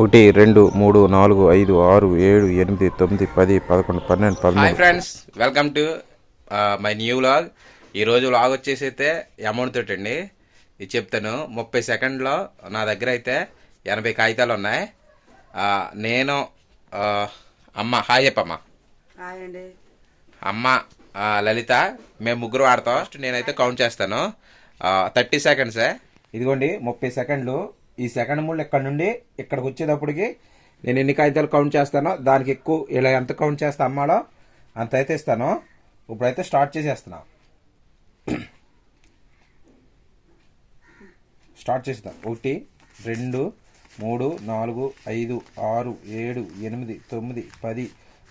ఒకటి రెండు మూడు నాలుగు ఐదు ఆరు ఏడు ఎనిమిది తొమ్మిది పది పదకొండు పన్నెండు పదమూడు. Friends welcome to my new vlog. ఈరోజు వ్లాగ్ వచ్చేసి అయితే అమౌంట్ తోటి అండి. ఇది చెప్తాను ముప్పై సెకండ్లో నా దగ్గర అయితే ఎనభై కాగితాలు ఉన్నాయి. నేను అమ్మ హాయ్ చెప్పమ్మ. అమ్మ లలిత మేము ముగ్గురు ఆడతాం. నేనైతే కౌంట్ చేస్తాను. థర్టీ సెకండ్సే ఇదిగోండి ముప్పై సెకండ్లు. ఈ సెకండ్ మూడు ఇక్కడ నుండి ఇక్కడికి వచ్చేటప్పటికి నేను ఎన్ని కాగితాలు కౌంట్ చేస్తానో దానికి ఎక్కువ ఇలా ఎంత కౌంట్ చేస్తా అమ్మాడో అంత అయితే ఇస్తాను. ఇప్పుడైతే స్టార్ట్ చేసేస్తున్నా. స్టార్ట్ చేస్తాం ఒకటి రెండు మూడు నాలుగు ఐదు ఆరు ఏడు ఎనిమిది తొమ్మిది పది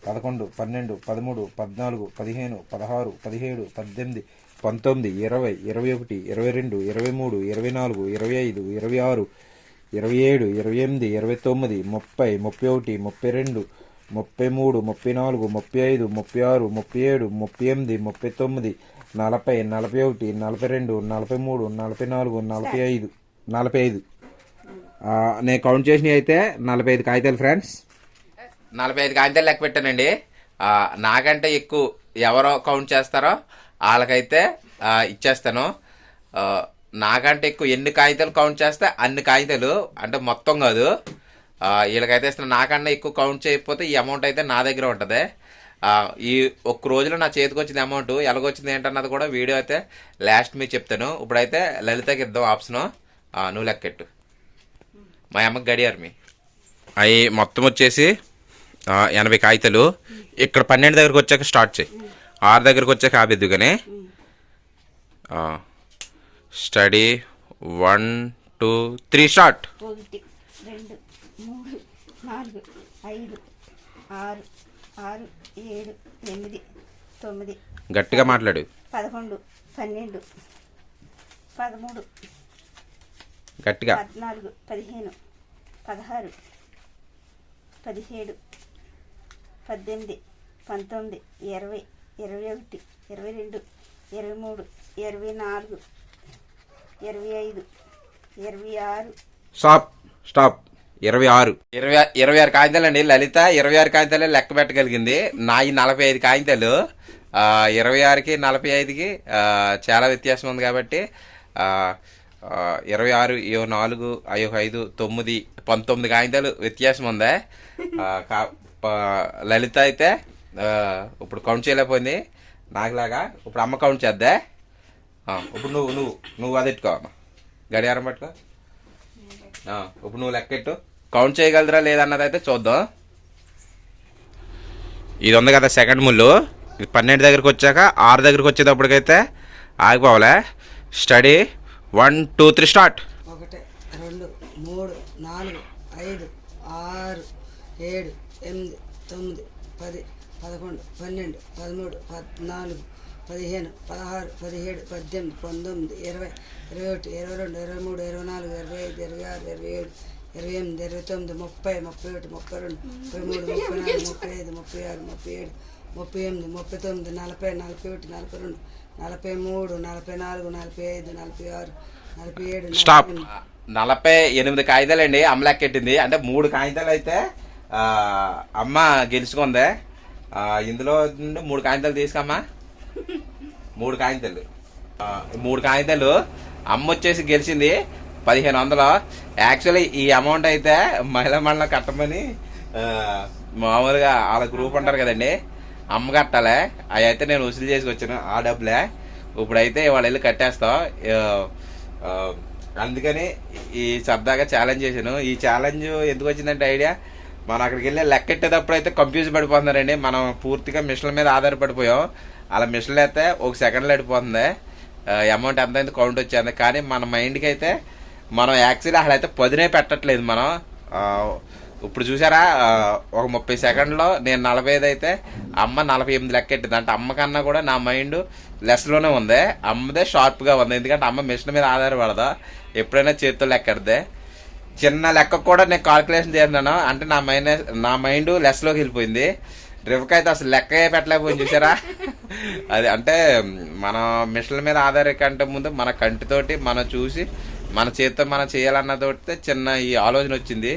పదకొండు పన్నెండు పదమూడు పద్నాలుగు పదిహేను పదహారు పదిహేడు పద్దెనిమిది పంతొమ్మిది ఇరవై ఇరవై ఒకటి ఇరవై రెండు ఇరవై మూడు ఇరవై నాలుగు ఇరవై ఐదు ఇరవై ఆరు ఇరవై ఏడు ఇరవై ఎనిమిది ఇరవై తొమ్మిది ముప్పై ముప్పై ఒకటి ముప్పై రెండు ముప్పై మూడు ముప్పై నాలుగు ముప్పై ఐదు ముప్పై ఆరు ముప్పై ఏడు ముప్పై ఎనిమిది ముప్పై తొమ్మిది నలభై నలభై ఒకటి నలభై రెండు నలభై మూడు నలభై నాలుగు నలభై ఐదు నలభై ఐదు. నేను కౌంట్ చేసినవి అయితే నలభై ఐదు కాగితాలు ఫ్రెండ్స్. నలభై ఐదు కాగితాలు లెక్క పెట్టానండి. నాకంటే ఎక్కువ ఎవరో కౌంట్ చేస్తారో వాళ్ళకైతే ఇచ్చేస్తాను. నాకంటే ఎక్కువ ఎన్ని కాగితాలు కౌంట్ చేస్తే అన్ని కాగితాలు? అంటే మొత్తం కాదు. వీళ్ళకైతే ఇస్తాను నాకన్నా ఎక్కువ కౌంట్ చేయకపోతే ఈ అమౌంట్ అయితే నా దగ్గర ఉంటుంది. ఈ ఒక్క రోజులో నా చేతికి వచ్చింది అమౌంట్ ఎలాగొచ్చింది ఏంటన్నది కూడా వీడియో అయితే లాస్ట్ మీకు చెప్తాను. ఇప్పుడైతే లలితకి ఇద్దాం ఆప్షను నువ్వు లెక్కెట్టు మా అమ్మకి గడియారు మీ అవి మొత్తం వచ్చేసి ఎనభై కాగితాలు. ఇక్కడ పన్నెండు దగ్గరకు వచ్చాక స్టార్ట్ చేయి. ఆరు దగ్గరకు వచ్చాక ఆపేద్దు కానీ. Steady one two three start. ఒకటి రెండు మూడు నాలుగు ఐదు ఆరు ఆరు ఏడు ఎనిమిది తొమ్మిది గట్టిగా మాట్లాడు. పదకొండు పన్నెండు పదమూడు గట్టిగా. పద్నాలుగు పదిహేను పదహారు పదిహేడు పద్దెనిమిది పంతొమ్మిది ఇరవై ఇరవై ఒకటి ఇరవై రెండు ఇరవై మూడు ఇరవై నాలుగు ఇరవై ఐదు. ఇరవై ఆరు. Stop stop. ఇరవై ఆరు. ఇరవై ఇరవై ఆరు కాగితాలు అండి. లలిత ఇరవై ఆరు కాగితాలే లెక్క పెట్టగలిగింది. నా ఈ నలభై ఐదు కాగితాలు ఆ, ఇరవై ఆరుకి నలభై ఐదుకి చాలా వ్యత్యాసం ఉంది కాబట్టి ఇరవై ఆరు ఇయో నాలుగు అయ్యో ఐదు తొమ్మిది పంతొమ్మిది కాగితాలు వ్యత్యాసం ఉంది? లలిత అయితే ఇప్పుడు కౌంట్ చేయలేకపోయింది. నాకులాగా ఇప్పుడు అమ్మ కౌంట్ చేద్దా? ఇప్పుడు నువ్వు నువ్వు నువ్వు అది ఎట్టుకో అమ్మ. గడియారం పట్టుకో. ఆ, ఇప్పుడు నువ్వు లెక్కెట్టు కౌంట్ చేయగలరా లేదన్నది అయితే చూద్దాం. ఇది ఉంది కదా సెకండ్ ముళ్ళు. ఇది పన్నెండు దగ్గరికి వచ్చాక ఆరు దగ్గరికి వచ్చేటప్పటికైతే ఆగిపోవాలే. Steady one two three start ఒకటి రెండు మూడు నాలుగు ఐదు ఆరు ఏడు ఎనిమిది తొమ్మిది పది పదకొండు పన్నెండు పదమూడు పద్నాలుగు పదిహేను పదహారు పదిహేడు పద్దెనిమిది పంతొమ్మిది ఇరవై ఇరవై ఒకటి ఇరవై రెండు ఇరవై మూడు ఇరవై నాలుగు ఇరవై ఐదు ఇరవై ఆరు ఇరవై ఏడు ఇరవై ఎనిమిది ఇరవై తొమ్మిది ముప్పై ముప్పై ఒకటి ముప్పై రెండు ముప్పై మూడు ముప్పై నాలుగు ముప్పై ఐదు ముప్పై ఆరు ముప్పై ఏడు ముప్పై ఎనిమిది ముప్పై తొమ్మిది నలభై నలభై ఒకటి నలభై రెండు నలభై మూడు నలభై నాలుగు నలభై ఐదు నలభై ఆరు నలభై ఏడు నలభై స్టాప్ ఎనిమిది. నలభై ఎనిమిది కాగితాలండి అమ్మ లెక్కెట్టింది అంటే మూడు కాగితాలు అయితే ఆ, అమ్మ గెలుచుకుంది. ఆ, ఇందులో నుండి మూడు కాగితాలు తీసుకమ్మా. మూడు కాగితాలు మూడు కాగితాలు అమ్మ వచ్చేసి గెలిచింది పదిహేను వందలు. యాక్చువల్లీ ఈ అమౌంట్ అయితే మహిళా మండలం కట్టమని మామూలుగా వాళ్ళ గ్రూప్ ఉంటారు కదండి. అమ్మ కట్టాలి. అవి అయితే నేను వసూలు చేసుకొచ్చాను ఆ డబ్బులే. ఇప్పుడైతే వాళ్ళు వెళ్ళి కట్టేస్తాం. అందుకని ఈ సరదాగా ఛాలెంజ్ చేశాను. ఈ ఛాలెంజ్ ఎందుకు వచ్చిందంటే ఐడియా మనం అక్కడికి వెళ్ళి లెక్కెట్టేటప్పుడు అయితే కన్ఫ్యూజ్ పడిపోతున్నారండి. మనం పూర్తిగా మిషన్ల మీద ఆధారపడిపోయాం. అలా మిషన్లు అయితే ఒక సెకండ్లో అడిపోతుంది అమౌంట్ ఎంత అయింది కౌంట్ వచ్చింది కానీ మన మైండ్కి అయితే మనం యాక్చువల్లీ అక్కడ అయితే పదినే పెట్టట్లేదు మనం. ఇప్పుడు చూసారా? ఒక ముప్పై సెకండ్లో నేను నలభై ఐదు అయితే అమ్మ నలభై ఎనిమిది లెక్కెట్టింది. అంటే అమ్మ కన్నా కూడా నా మైండ్ లెస్లోనే ఉంది. అమ్మదే షార్ప్గా ఉంది. ఎందుకంటే అమ్మ మిషన్ మీద ఆధారపడదా. ఎప్పుడైనా చేతితో లెక్కెడితే. చిన్న లెక్క కూడా నేను కాల్కులేషన్ చేస్తున్నాను. అంటే నా మైండ్ నా మైండ్ లెస్లోకి వెళ్ళిపోయింది. రివక అయితే అసలు లెక్కే పెట్టలేకపోయింది చూసారా? అది అంటే మన మిషన్ల మీద ఆధార కంటే ముందు మన కంటితోటి మనం చూసి మన చేతితో మనం చేయాలన్నతోటి చిన్న ఈ ఆలోచన వచ్చింది.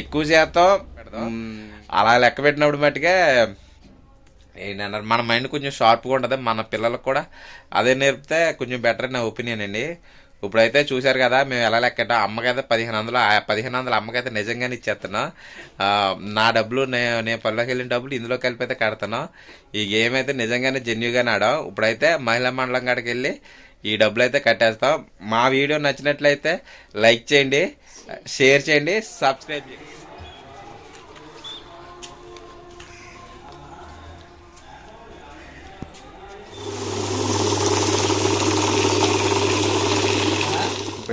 ఎక్కువ శాతం అలా లెక్క పెట్టినప్పుడు మట్టుకే ఏంటన్నారు మన మైండ్ కొంచెం షార్ప్గా ఉంటుంది. మన పిల్లలకు కూడా అదే నేర్పితే కొంచెం బెటర్ నా ఒపీనియన్ అండి. ఇప్పుడైతే చూశారు కదా మేము ఎలా లెక్కట అమ్మకైతే పదిహేను వందలు ఆ పదిహేను వందలు అమ్మకైతే నిజంగానే ఇచ్చేస్తున్నా. నా డబ్బులు నేను నేను పనిలోకి వెళ్ళిన డబ్బులు ఇందులో కలిపి అయితే కడతాను. ఈ గేమ్ అయితే నిజంగానే జెన్యుగానే ఆడాం. ఇప్పుడైతే మహిళా మండలం కాడికి వెళ్ళి ఈ డబ్బులు అయితే కట్టేస్తాం. మా వీడియో నచ్చినట్లయితే లైక్ చేయండి షేర్ చేయండి సబ్స్క్రైబ్ చేయండి.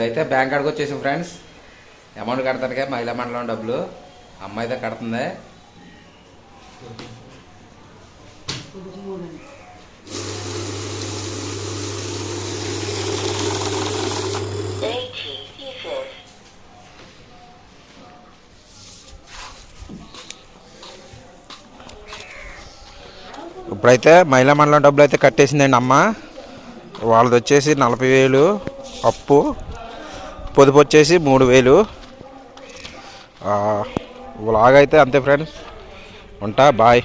అయితే బ్యాంక్ కాడికి వచ్చేసాం ఫ్రెండ్స్. అమౌంట్ కడతానుగా మహిళా మండలం డబ్బులు. అమ్మాయి అయితే కడుతుంది. ఇప్పుడైతే మహిళా మండలం డబ్బులు అయితే కట్టేసిందండి అమ్మ. వాళ్ళది వచ్చేసి నలభై వేలు అప్పు. పొదుపు వచ్చేసి మూడు వేలు. వ్లాగ్ అయితే అంతే ఫ్రెండ్స్. ఉంటా బాయ్.